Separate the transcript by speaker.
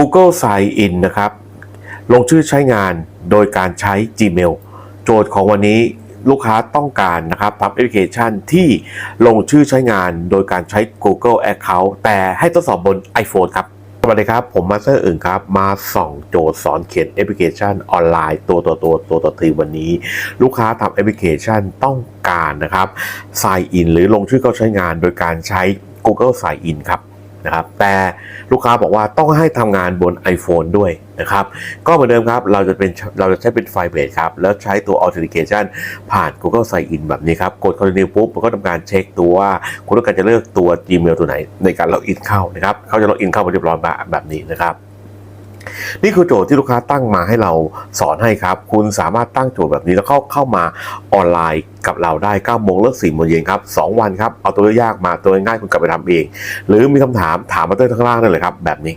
Speaker 1: Google Sign In นะครับ ลงชื่อใช้งานโดยการใช้ Gmail โจทย์ของวันนี้ลูกค้าต้องการนะครับทำแอปพลิเคชันที่ลงชื่อใช้งานโดยการใช้ Google Account แต่ให้ทดสอบบน iPhone ครับสวัสดีครับ ผมมาสเตอร์อึ่งครับ มาส่องโจทย์สอนเขียนแอปพลิเคชันออนไลน์ตัวตัวตัวตัวต่อทีวันนี้ ลูกค้าทำแอปพลิเคชันต้องการนะครับ Sign In หรือลงชื่อเข้าใช้งานโดยการใช้ Google Sign In ครับ นะครับแต่ลูกค้าบอกว่าต้องให้ทำงานบน iPhone ด้วยนะครับก็เหมือนเดิมครับเราจะเป็นเราจะใช้เป็นไฟเบสครับแล้วใช้ตัว Authentication ผ่าน Google Sign In แบบนี้ครับกด Continue ปุ๊บมันก็ทำการเช็คตัวว่าคุณต้องการจะเลือกตัว Gmail ตัวไหนในการล็อกอินเข้านะครับเขาจะล็อกอินเข้ามาเรียบร้อยแบบแบบนี้นะครับ นี่คือโจทย์ที่ลูกค้าตั้งมาให้เราสอนให้ครับ คุณสามารถตั้งโจทย์แบบนี้แล้วเข้าเข้ามาออนไลน์กับเราได้9โมงเลิก4โมงเย็นครับ 2 วันครับ เอาตัวยากมาตัวง่ายคุณกลับไปทำเอง หรือมีคำถามถามมาใต้ข้างล่างได้เลยครับ แบบนี้